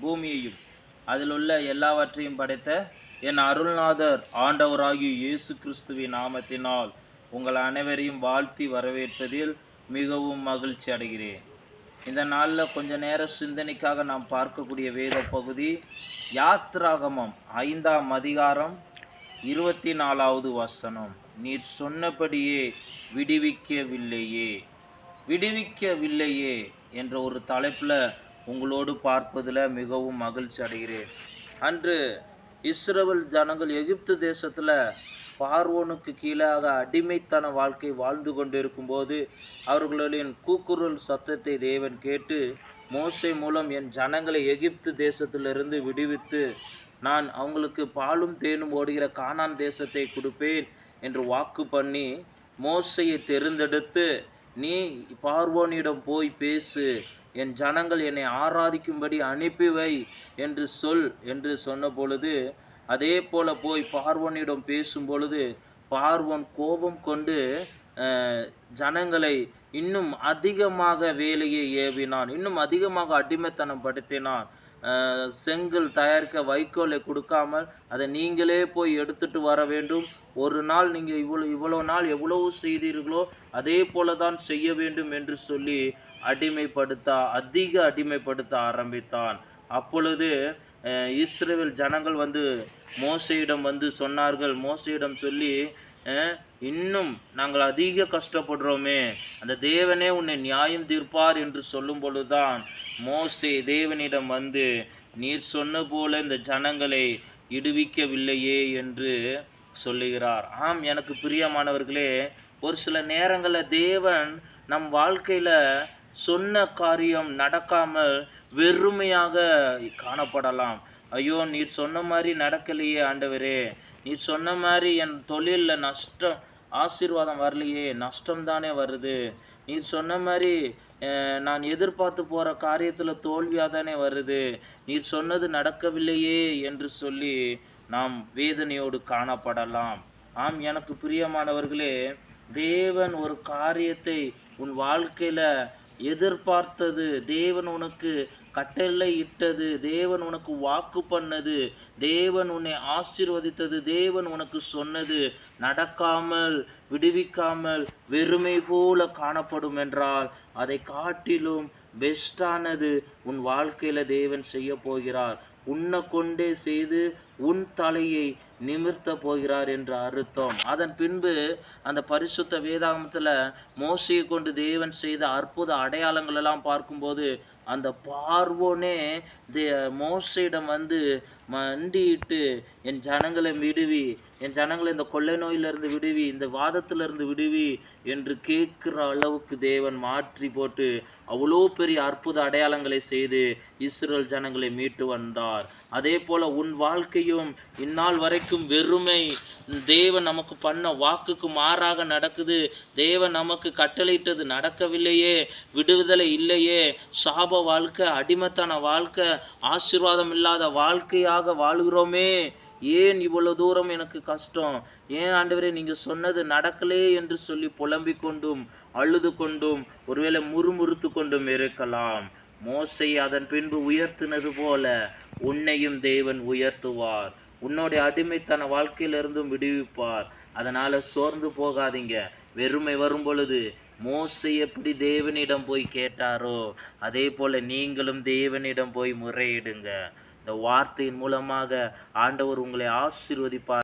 பூமியையும் அதில் உள்ள எல்லாவற்றையும் படைத்த என் அருள்நாதர் ஆண்டவராகிய இயேசு கிறிஸ்துவின் நாமத்தினால் உங்கள் அனைவரையும் வாழ்த்தி வரவேற்பதில் மிகவும் மகிழ்ச்சி அடைகிறேன். இந்த நாளில் கொஞ்ச நேர சிந்தனைக்காக நாம் பார்க்கக்கூடிய வேத பகுதி யாத்ராகமம் ஐந்தாம் அதிகாரம் இருபத்தி நாலாவது வசனம். நீர் சொன்னபடியே விடுவிக்கவில்லையே விடுவிக்கவில்லையே என்ற ஒரு தலைப்பில் உங்களோடு பார்ப்பதில் மிகவும் மகிழ்ச்சி அடைகிறேன். அன்று இஸ்ரவேல் ஜனங்கள் எகிப்து தேசத்தில் பார்வோனுக்கு கீழாக அடிமைத்தன வாழ்க்கை வாழ்ந்து கொண்டிருக்கும்போது அவர்களின் கூக்குரல் சத்தத்தை தேவன் கேட்டு மோசை மூலம் என் ஜனங்களை எகிப்து தேசத்திலிருந்து விடுவித்து நான் அவங்களுக்கு பாலும் தேனும் ஓடுகிற கானான் தேசத்தை கொடுப்பேன் என்று வாக்கு பண்ணி மோசையை தெரிந்தெடுத்து நீ பார்வோனிடம் போய் பேசு என் ஜனங்கள் என்னை ஆராதிக்கும்படி அனுப்பிவை என்று சொல் என்று சொன்ன பொழுது அதே போல போய் பார்வனிடம் பேசும் பொழுது பார்வன் கோபம் கொண்டு ஜனங்களை இன்னும் அதிகமாக வேலையை ஏவினான். இன்னும் அதிகமாக அடிமைத்தனம் படுத்தினான். செங்கல் தயாரிக்க வைக்கோலை கொடுக்காமல் அதை நீங்களே போய் எடுத்துட்டு வர வேண்டும். ஒரு நாள் நீங்கள் இவ்வளோ இவ்வளோ நாள் எவ்வளவு செய்தீர்களோ அதே போல தான் செய்ய வேண்டும் என்று சொல்லி அடிமைப்படுத்த அதிக அடிமைப்படுத்த ஆரம்பித்தான். அப்பொழுது இஸ்ரேவில் ஜனங்கள் வந்து மோசையிடம் வந்து சொன்னார்கள். மோசையிடம் சொல்லி இன்னும் நாங்கள் அதிக கஷ்டப்படுறோமே. அந்த தேவனே உன்னை நியாயம் தீர்ப்பார் என்று சொல்லும் பொழுதுதான் மோசே தேவனிடம் வந்து நீர் சொன்ன போல இந்த ஜனங்களை இடுவிக்கவில்லையே என்று சொல்லுகிறார். ஆம் எனக்கு பிரியமானவர்களே ஒரு சில நேரங்களில் தேவன் நம் வாழ்க்கையில் சொன்ன காரியம் நடக்காமல் வெறுமையாக காணப்படலாம். ஐயோ நீர் சொன்ன மாதிரி நடக்கலையே ஆண்டவரே. நீர் சொன்ன மாதிரி என் தொழிலில் நஷ்டம் ஆசீர்வாதம் வரலையே நஷ்டம் தானே வருது. நீர் சொன்ன மாதிரி நான் எதிர்பார்த்து போகிற காரியத்தில் தோல்வியாக தானே வருது. நீர் சொன்னது நடக்கவில்லையே என்று சொல்லி நாம் வேதனையோடு காணப்படலாம். ஆம் எனக்கு பிரியமானவர்களே தேவன் ஒரு காரியத்தை உன் வாழ்க்கையில் எதிர்பார்த்தது. தேவன் உனக்கு கட்டளை இட்டது. தேவன் உனக்கு வாக்கு பண்ணது. தேவன் உன்னை ஆசீர்வதித்தது. தேவன் உனக்கு சொன்னது. நடக்காமல் விடுவிக்காமல் வெறுமை போல காணப்படும் என்றால் அதை காட்டிலும் பெஸ்டானது உன் வாழ்க்கையில் தேவன் செய்ய போகிறார். உன்னை கொண்டே செய்து உன் தலையை நிமிர்த்த போகிறார் என்று அர்த்தம் அதன் பின்பு அந்த பரிசுத்த வேதாகமத்தில் மோசையை கொண்டு தேவன் செய்த அற்புத அடையாளங்களெல்லாம் பார்க்கும்போது அந்த பார்வோனே தே மோசையிடம் வந்து மண்டியிட்டு என் ஜனங்களை விடுவி என் ஜனங்களை இந்த கொள்ளை நோயிலிருந்து விடுவி இந்த வாதத்திலிருந்து விடுவி என்று கேட்கிற அளவுக்கு தேவன் மாற்றி போட்டு அவ்வளோ பெரிய அற்புத அடையாளங்களை செய்து இஸ்ரேல் ஜனங்களை மீட்டு வந்தார். அதே போல் உன் வாழ்க்கையும் இந்நாள் வரைக்கும் வெறுமை. தேவன் நமக்கு பண்ண வாக்குக்கு மாறாக நடக்குது. தேவன் நமக்கு கட்டளையிட்டது நடக்கவில்லையே விடுதலை இல்லையே. சாப வாழ்க்கை அடிமத்தான வாழ்க்கை ஆசீர்வாதம் இல்லாத வாழ்க்கையாக வாழ்கிறோமே. ஏன் இவ்வளவு தூரம் எனக்கு கஷ்டம்? ஏன் ஆண்டவரே நீங்க சொன்னது நடக்கலே என்று சொல்லி புலம்பிக் கொண்டும் அழுது கொண்டும் ஒருவேளை முறுமுறுத்து கொண்டும் இருக்கலாம். மோசை அதன் பின்பு உயர்த்தினது போல உன்னையும் தேவன் உயர்த்துவார். உன்னுடைய அடிமைத்தன வாழ்க்கையிலிருந்தும் விடுவிப்பார். அதனால சோர்ந்து போகாதீங்க. வெறுமை வரும் பொழுது மோசை எப்படி தேவனிடம் போய் கேட்டாரோ அதே போல நீங்களும் தேவனிடம் போய் முறையிடுங்க. இந்த வார்த்தையின் மூலமாக ஆண்டவர் உங்களை ஆசீர்வதிப்பார்.